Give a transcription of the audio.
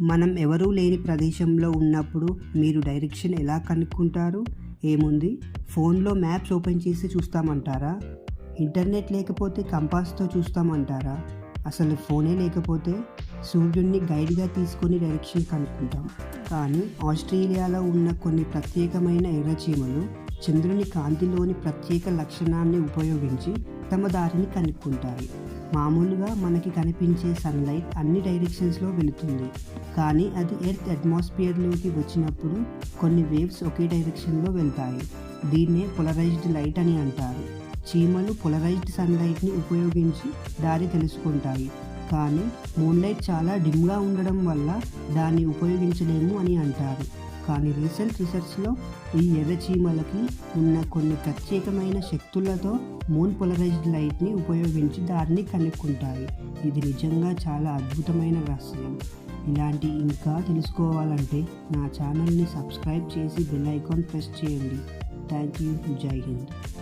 మనం ఎవరూ లేని ప్రదేశంలో ఉన్నప్పుడు మీరు డైరెక్షన్ ఎలా కనుక్కుంటారు? ఏముంది? ఫోన్లో మ్యాప్స్ ఓపెన్ చేసి చూస్తామంటారా? ఇంటర్నెట్ లేకపోతే కంపాస్తో చూస్తామంటారా? అసలు ఫోనే లేకపోతే సూర్యుడిని గైడ్గా తీసుకొని డైరెక్షన్ కనుక్కుంటాం. కానీ ఆస్ట్రేలియాలో ఉన్న కొన్ని ప్రత్యేకమైన ఎర్రచీమలు చంద్రుని కాంతిలోని ప్రత్యేక లక్షణాన్ని ఉపయోగించి తమ దారిని కనుక్కుంటాయి. మామూలుగా మనకి కనిపించే సన్లైట్ అన్ని డైరెక్షన్స్లో వెళుతుంది. కానీ అది ఎర్త్ అట్మాస్ఫియర్లోకి వచ్చినప్పుడు కొన్ని వేవ్స్ ఒకే డైరెక్షన్లో వెళ్తాయి. దీన్నే పొలరైజ్డ్ లైట్ అని అంటారు. చీమలు పొలరైజ్డ్ సన్లైట్ని ఉపయోగించి దారి తెలుసుకుంటాయి. కానీ మూన్లైట్ చాలా డిమ్గా ఉండడం వల్ల దాన్ని ఉపయోగించలేము అని అంటారు. కానీ రీసెంట్ రీసెర్చ్లో ఈ ఎర్రచీమలకి ఉన్న కొన్ని ప్రత్యేకమైన శక్తులతో మూన్ పొలరైజ్డ్ లైట్ని ఉపయోగించి దారిని కనుక్కుంటాయి. ఇది నిజంగా చాలా అద్భుతమైన రహస్యం. ఇలాంటి ఇంకా తెలుసుకోవాలంటే నా ఛానల్ని సబ్స్క్రైబ్ చేసి బెల్ ఐకాన్ ప్రెస్ చేయండి. Thank you Jai Hind.